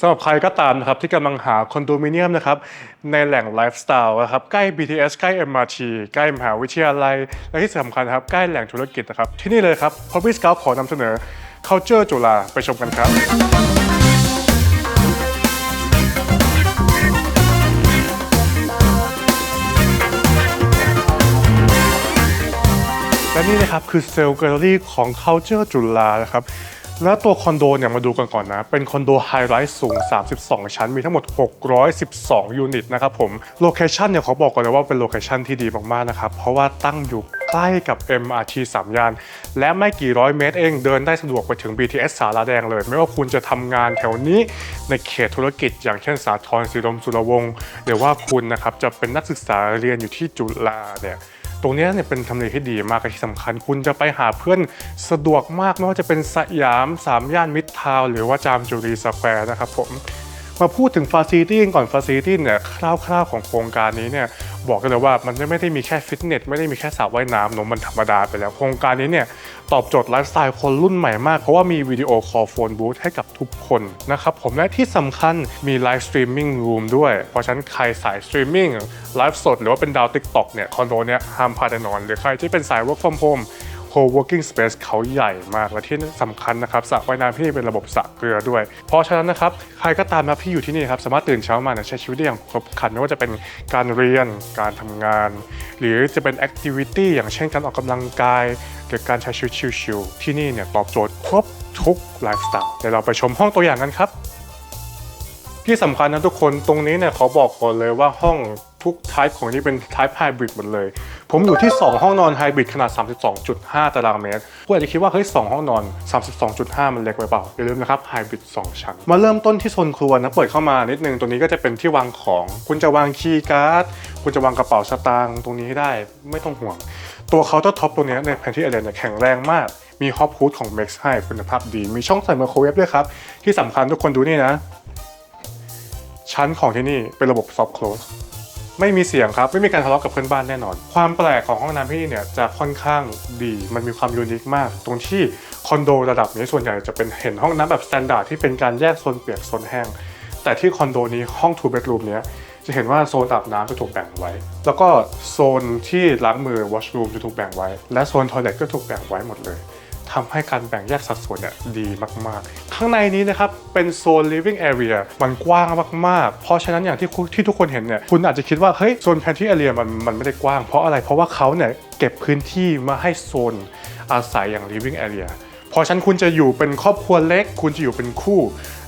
สำหรับใครก็ตามนะครับที่กำลังหาคอนโดมิเนียมนะครับในแหล่งไลฟ์สไตล์นะครับใกล้ BTS ใกล้ MRT ใกล้มหาวิทยาลัย และที่สำคัญนะครับใกล้แหล่งธุรกิจนะครับที่นี่เลยครับ p o p p y Scout ขอนำเสนอ Culture จุฬาไปชมกันครับและนี่นะครับคือเซลล์แกลเลอรี่ของ Culture จุฬานะครับ แล้วตัวคอนโดเนี่ยมาดูกันก่อนนะ เป็นคอนโดไฮไรส์สูง 32 ชั้น มีทั้งหมด 612 ยูนิตนะครับผม โลเคชันเนี่ยเขาบอกก่อนเลยว่าเป็นโลเคชันที่ดีมากๆนะครับ เพราะว่าตั้งอยู่ใกล้กับ MRT 3ยาน และไม่กี่ร้อยเมตรเองเดินได้สะดวกไปถึง BTS สาราแดงเลย ไม่ว่าคุณจะทำงานแถวนี้ในเขตธุรกิจ อย่างเช่นสาทรสีลมสุรวงศ์หรือว่าคุณนะครับจะเป็นนักศึกษาเรียนอยู่ที่จุฬาเนี่ย ตรงนี้เนี่ยเป็นทำเลที่ดีมากและที่สำคัญคุณจะไปหาเพื่อนสะดวกมากไม่ว่าจะเป็นสยามสามย่านมิตรทาวน์หรือว่าจามจุรีสแควร์นะครับผมมาพูดถึงฟาซิลิตี้ก่อนฟาซิลิตี้เนี่ยคร่าวๆของโครงการนี้เนี่ย บอกกันเลยว่ามันไม่ได้มีแค่ฟิตเนสไม่ได้มีแค่สระว่ายน้ำเนอะมันธรรมดาไปแล้ว โครงการนี้เนี่ยตอบโจทย์ไลฟ์สไตล์คนรุ่นใหม่มาก เพราะว่ามีวิดีโอคอลโฟนบูธให้กับทุกคนนะครับผมและที่สำคัญมีไลฟ์สตรีมมิ่งรูมด้วย เพราะฉะนั้นใครสายสตรีมมิ่งไลฟ์สดหรือว่าเป็นดาวติ๊กต็อกเนี่ยคอนโดเนี่ยห้ามพลาดแน่นอน หรือใครที่เป็นสาย work from home co-working space เขาใหญ่มาก และที่สำคัญนะครับสระว่ายน้ำที่นี่เป็นระบบสระเกลือด้วย เพราะฉะนั้นนะครับใครก็ตามนะที่อยู่ที่นี่ครับสามารถตื่นเช้ามาเนี่ยใช้ชีวิตได้อย่างครบครันไม่ว่าจะเป็นการเรียนการทำงาน หรือจะเป็น activity อย่างเช่นการออกกำลังกาย หรือการใช้ชีวิตชิลๆที่นี่เนี่ยตอบโจทย์ครบทุกไลฟ์สไตล์เดี๋ยวเราไปชมห้องตัวอย่างกันครับ ที่สำคัญนะทุกคนตรงนี้เนี่ยเขาบอกก่อนเลยว่าห้องทุก type ของที่เป็น type hybrid หมดเลย ผมอยู่ที่ 2 ห้องนอน hybrid ขนาด 32.5 ตารางเมตรคุณอาจจะคิดว่า เฮ้ย 2 ห้องนอน 32.5 มันเล็กไปเปล่า อย่าลืมนะครับ hybrid 2 ชั้น มาเริ่มต้นที่โซนครัวนะ เปิดเข้ามานิดนึง ตรงนี้ก็จะเป็นที่วางของ คุณจะวางคีย์การ์ด คุณจะวางกระเป๋าสตางค์ตรงนี้ได้ ไม่ต้องห่วง ตัวเคาน์เตอร์ท็อปตรงเนี้ยในแผนที่เอเดนเนี่ยแข็งแรงมากมีฮอปฮูดของ Max ให้คุณภาพดี มีช่องใส่ไมโครเวฟด้วยครับ ที่สำคัญทุกคนดูนี่นะ ชั้นของที่นี่เป็นระบบ soft close ไม่มีเสียงครับ ไม่มีการทะเลาะกับเพื่อนบ้านแน่นอน ความแปลกของห้องน้ำที่นี่เนี่ยจะค่อนข้างดีมันมีความยูนิคมาก ตรงที่คอนโดระดับนี้ส่วนใหญ่จะเป็นเห็นห้องน้ำแบบสแตนดาร์ดที่เป็นการแยกโซนเปียกโซนแห้ง แต่ที่คอนโดนี้ห้อง two bedroom เนี้ยจะเห็นว่าโซนอาบน้ำจะถูกแบ่งไว้ แล้วก็โซนที่ล้างมือ washroom จะถูกแบ่งไว้ และโซน toilet ก็ถูกแบ่งไว้หมดเลย ทำให้การแบ่งแยกสัดส่วนเนี่ยดีมากๆ ข้างในนี้นะครับ เป็นโซน living area มันกว้างมากๆ เพราะฉะนั้นอย่างที่คุณที่ทุกคนเห็นเนี่ยคุณอาจจะคิดว่า เฮ้ย โซน pantry area มันมันไม่ได้กว้างเพราะอะไรเพราะว่าเขาเนี่ยเก็บพื้นที่มาให้โซนอาศัยอย่าง living area เพราะฉะนั้นคุณจะอยู่เป็นครอบครัวเล็ก คุณจะอยู่เป็นคู่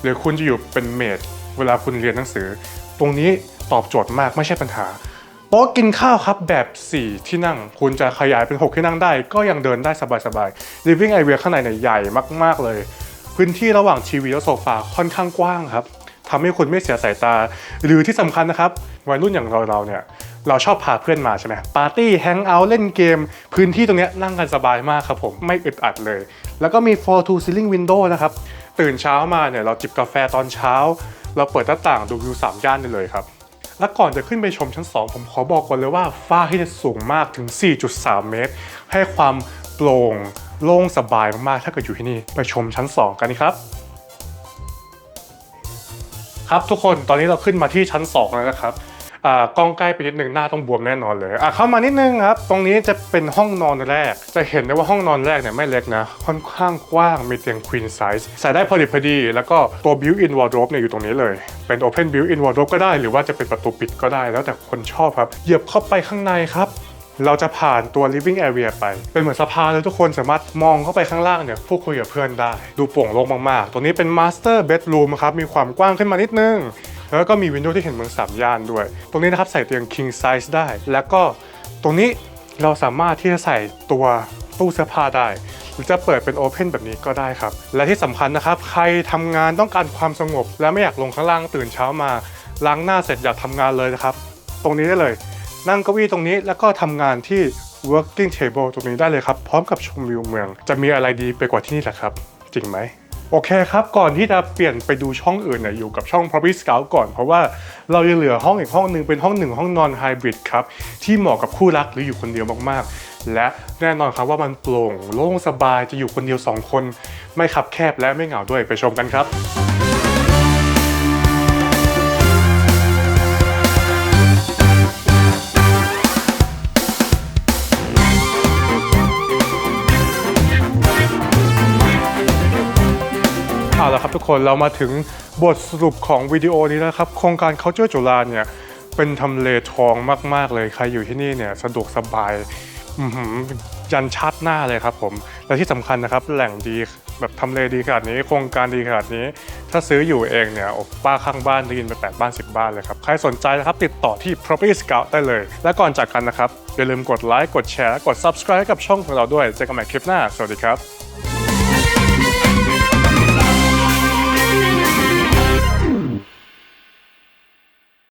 หรือคุณจะอยู่เป็นเมดเวลาคุณเรียนหนังสือ ตรงนี้ตอบโจทย์มากไม่ใช่ปัญหา โต๊ะกินข้าวครับแบบ 4 ที่นั่ง คุณจะขยายเป็น 6 ที่นั่งได้ ก็ยังเดินได้สบายๆ living area ข้างในเนี่ยใหญ่มากๆเลย พื้นที่ระหว่างทีวีและโซฟาค่อนข้างกว้างครับทำให้คุณไม่เสียสายตา หรือที่สำคัญนะครับวัยรุ่นอย่างเราเราเนี่ยเราชอบพาเพื่อนมาใช่ไหมปาร์ตี้แฮงเอาท์เล่นเกม พื้นที่ตรงนี้นั่งกันสบายมากครับผมไม่อึดอัดเลย แล้วก็มี floor to ceiling window นะครับตื่นเช้ามาเนี่ยเราจิบกาแฟตอนเช้า เราเปิดหน้าต่างดูวิวสามย่านได้เลยครับ และก่อนจะขึ้นไปชมชั้น 2 ผมขอบอกก่อนเลยว่าฝ้าที่จะสูงมากถึง 4.3 เมตร ให้ความโปร่งโล่งสบายมากๆ ถ้าเกิดอยู่ที่นี่ไปชมชั้น 2 กันครับ ครับทุกคนตอนนี้เราขึ้นมาที่ชั้น 2 แล้วนะครับ กล้องใกล้ไปนิดนึงหน้าต้องบวมแน่นอนเลยอะเข้ามานิดนึงครับ ตรงนี้จะเป็นห้องนอนแรก จะเห็นได้ว่าห้องนอนแรกเนี่ยไม่เล็กนะ ค่อนข้างกว้างมีเตียง queen size ใส่ได้พอดีพอดี แล้วก็ตัว built in wardrobe เนี่ยอยู่ตรงนี้เลย เป็น open built in wardrobe ก็ได้หรือว่าจะเป็นประตูปิดก็ได้ แล้วแต่คนชอบครับเหยียบเข้าไปข้างในครับเราจะผ่านตัว living area ไป เป็นเหมือนสะพานเลยทุกคนสามารถมองเข้าไปข้างล่างเนี่ยพูดคุยกับเพื่อนได้ ดูโปร่งโล่งมากๆ ตัวนี้เป็น master bedroom ครับ มีความกว้างขึ้นมานิดนึง แล้วก็มีวินโดว์ที่เห็นเมืองสามย่านด้วย ตรงนี้นะครับใส่เตียง king size ได้ แล้วก็ตรงนี้เราสามารถที่จะใส่ตัวตู้เสื้อผ้าได้ หรือจะเปิดเป็นโอเพนแบบนี้ก็ได้ครับ และที่สำคัญนะครับ ใครทำงานต้องการความสงบ และไม่อยากลงข้างล่างตื่นเช้ามาล้างหน้าเสร็จอยากทำงานเลยนะครับ ตรงนี้ได้เลย นั่งเก้าอี้ตรงนี้แล้วก็ทำงานที่ working table ตรงนี้ได้เลยครับ พร้อมกับชมวิวเมือง จะมีอะไรดีไปกว่าที่นี่แหละครับ จริงไหม โอเคครับ ก่อนที่จะเปลี่ยนไปดูช่องอื่นเนี่ยอยู่กับช่อง Property Scout ก่อน เพราะว่าเรายังเหลือห้องอีกห้องหนึ่งเป็นห้องหนึ่งห้องนอนไฮบริดครับ ที่เหมาะกับคู่รักหรืออยู่คนเดียวมากๆ และแน่นอนครับว่ามันโปร่งโล่งสบายจะอยู่คนเดียว 2 คน ไม่ขับแคบและไม่เหงาด้วยไปชมกันครับ ทุกคนเรามาถึงบทสรุปของวิดีโอนี้แล้วครับโครงการ Culture จุฬาเนี่ยเป็นทำเลทองมาก ๆ เลยใครอยู่ที่นี่เนี่ยสะดวกสบายยันชัดหน้าเลยครับผม และที่สำคัญนะครับแหล่งดีแบบทำเลดีขนาดนี้ โครงการดีขนาดนี้ ถ้าซื้ออยู่เองเนี่ยป้าข้างบ้านได้ยินไปแปดบ้าน 10 บ้านเลยครับ ใครสนใจนะครับติดต่อที่ property scout ได้เลย และก่อนจากกันนะครับ อย่าลืมกดไลค์กดแชร์และกด subscribe กับช่องของเราด้วยเจอกันใหม่คลิปหน้า สวัสดีครับ